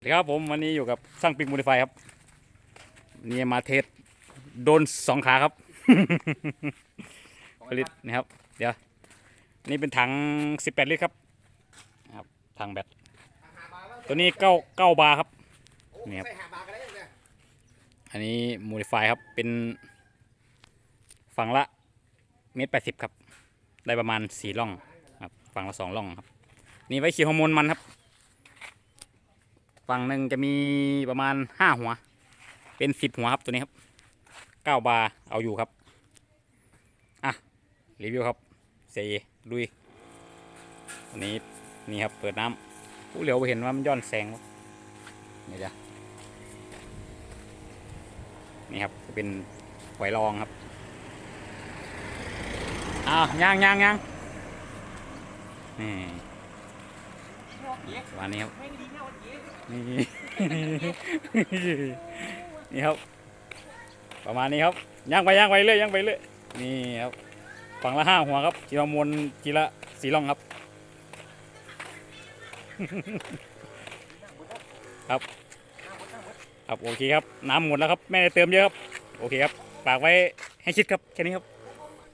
สวัสดีครับผมวันนี้อยู่กับช่างปิกมูลไฟครับนี่มาเทสโดนสองขาครับ ผลิตนะครับ เดี๋ยว นี่เป็นถัง 18 ลิตรครับนะครับถังแบตตัวนี้เก้าเก้าบาร์ครับนี่ครับอันนี้มูลไฟครับเป็นฝั่งละเมตรแปดสิบครับ ได้ประมาณสี่ร่องครับฝั่งละสองร่องครับ นี่ไว้ขี่ฮอร์โมนมันครับ ฝั่งหนึ่งจะมีประมาณห้าหัว เป็นสิบหัวครับตัวนี้ครับเก้าบาเอาอยู่ครับ อะ รีวิวครับเสียลุยอันนี้นี่ครับเปิดน้ำผู้เหลียวเห็นว่ามันย้อนแสงนี่จ้ะนี่ครับจะเป็นหอยรองครับอ้าวย่างย่างย่างนี่วันนี้ครับ นี่นี่ครับ ประมาณนี้ครับย่างไปย่างไปเรื่อยย่างไปเรื่อยนี่ครับฝั่งละห้าหัวครับจีรมวลจีละสีร่องครับ ครับครับโอเคครับน้ำหมดแล้วครับไม่ได้เติมเยอะครับ โอเคครับฝากไว้ให้คิดครับแค่นี้ครับ